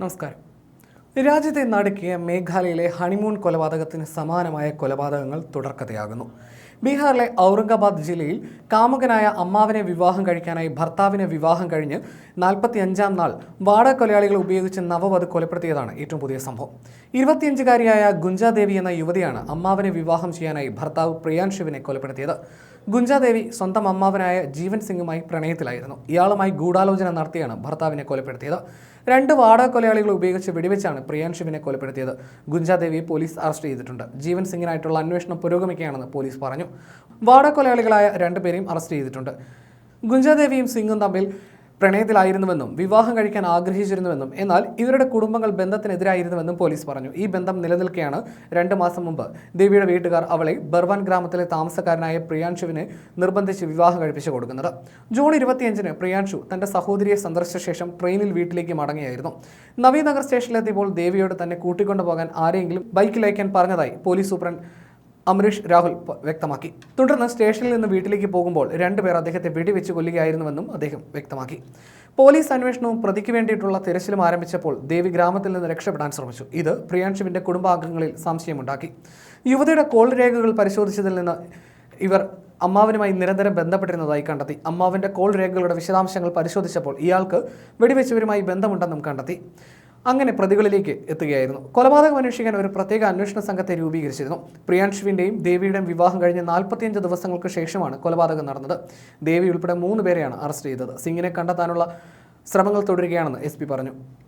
നമസ്കാരം രാജ്യത്തെ നടുക്കിയ മേഘാലയയിലെ ഹണിമൂൺ കൊലപാതകത്തിന് സമാനമായ കൊലപാതകങ്ങൾ തുടർക്കഥയാകുന്നു. ബീഹാറിലെ ഔറംഗാബാദ് ജില്ലയിൽ കാമുകനായ അമ്മാവിനെ വിവാഹം കഴിക്കാനായി ഭർത്താവിനെ വിവാഹം കഴിഞ്ഞ് നാൽപ്പത്തി അഞ്ചാം നാൾ വാടക കൊലയാളികൾ ഉപയോഗിച്ച് നവവധു കൊലപ്പെടുത്തിയതാണ് ഏറ്റവും പുതിയ സംഭവം. ഇരുപത്തിയഞ്ചുകാരിയായ ഗുഞ്ചാദേവി എന്ന യുവതിയാണ് അമ്മാവിനെ വിവാഹം ചെയ്യാനായി ഭർത്താവ് പ്രിയാൻഷുവിനെ കൊലപ്പെടുത്തിയത്. ഗുഞ്ചാദേവി സ്വന്തം അമ്മാവനായ ജീവൻ സിംഗുമായി പ്രണയത്തിലായിരുന്നു. ഇയാളുമായി ഗൂഢാലോചന നടത്തിയാണ് ഭർത്താവിനെ കൊലപ്പെടുത്തിയത്. രണ്ട് വാടക കൊലയാളികൾ ഉപയോഗിച്ച് വെടിവെച്ചാണ് പ്രിയാൻഷുവിനെ കൊലപ്പെടുത്തിയത്. ഗുഞ്ചാദേവിയെ പോലീസ് അറസ്റ്റ് ചെയ്തിട്ടുണ്ട്. ജീവൻ സിംഗിനായിട്ടുള്ള അന്വേഷണം പുരോഗമിക്കുകയാണെന്ന് പോലീസ് പറഞ്ഞു. വാടക കൊലയാളികളായ രണ്ടുപേരെയും അറസ്റ്റ് ചെയ്തിട്ടുണ്ട്. ഗുഞ്ചാദേവിയും സിംഗും തമ്മിൽ പ്രണയത്തിലായിരുന്നുവെന്നും വിവാഹം കഴിക്കാൻ ആഗ്രഹിച്ചിരുന്നുവെന്നും എന്നാൽ ഇവരുടെ കുടുംബങ്ങൾ ബന്ധത്തിനെതിരായിരുന്നുവെന്നും പോലീസ് പറഞ്ഞു. ഈ ബന്ധം നിലനിൽക്കെയാണ് രണ്ട് മാസം മുമ്പ് ദേവിയുടെ വീട്ടുകാർ അവളെ ബർവാൻ ഗ്രാമത്തിലെ താമസക്കാരനായ പ്രിയാൻഷുവിനെ നിർബന്ധിച്ച് വിവാഹം കഴിപ്പിച്ചു കൊടുക്കുന്നത്. ജൂൺ ഇരുപത്തിയഞ്ചിന് പ്രിയാൻഷു തന്റെ സഹോദരിയെ സന്ദർശിച്ച ശേഷം ട്രെയിനിൽ വീട്ടിലേക്ക് മടങ്ങിയായിരുന്നു. നവീനഗർ സ്റ്റേഷനിലെത്തിയപ്പോൾ ദേവിയോട് തന്നെ കൂട്ടിക്കൊണ്ടുപോകാൻ ആരെങ്കിലും ബൈക്കിലയക്കാൻ പറഞ്ഞതായി പോലീസ് സൂപ്രണ്ട് അമരീഷ് രാഹുൽ വ്യക്തമാക്കി. തുടർന്ന് സ്റ്റേഷനിൽ നിന്ന് വീട്ടിലേക്ക് പോകുമ്പോൾ രണ്ടുപേർ അദ്ദേഹത്തെ വെടിവെച്ച് കൊല്ലുകയായിരുന്നുവെന്നും അദ്ദേഹം വ്യക്തമാക്കി. പോലീസ് അന്വേഷണവും പ്രതിക്ക് വേണ്ടിയിട്ടുള്ള തിരച്ചിലും ആരംഭിച്ചപ്പോൾ ദേവി ഗ്രാമത്തിൽ നിന്ന് രക്ഷപ്പെടാൻ ശ്രമിച്ചു. ഇത് പ്രിയാൻഷുവിന്റെ കുടുംബാംഗങ്ങളിൽ സംശയമുണ്ടാക്കി. യുവതിയുടെ കോൾ രേഖകൾ പരിശോധിച്ചതിൽ നിന്ന് ഇവർ അമ്മാവനുമായി നിരന്തരം ബന്ധപ്പെട്ടിരുന്നതായി കണ്ടെത്തി. അമ്മാവിന്റെ കോൾ രേഖകളുടെ വിശദാംശങ്ങൾ പരിശോധിച്ചപ്പോൾ ഇയാൾക്ക് വെടിവെച്ചവരുമായി ബന്ധമുണ്ടെന്നും കണ്ടെത്തി. അങ്ങനെ പ്രതികളിലേക്ക് എത്തുകയായിരുന്നു. കൊലപാതകം അന്വേഷിക്കാൻ ഒരു പ്രത്യേക അന്വേഷണ സംഘത്തെ രൂപീകരിച്ചിരുന്നു. പ്രിയാൻഷുവിന്റെയും ദേവിയുടെയും വിവാഹം കഴിഞ്ഞ് നാൽപ്പത്തിയഞ്ച് ദിവസങ്ങൾക്ക് ശേഷമാണ് കൊലപാതകം നടന്നത്. ദേവി ഉൾപ്പെടെ മൂന്ന് പേരെയാണ് അറസ്റ്റ് ചെയ്തത്. സിംഗിനെ കണ്ടെത്താനുള്ള ശ്രമങ്ങൾ തുടരുകയാണെന്ന് എസ് പറഞ്ഞു.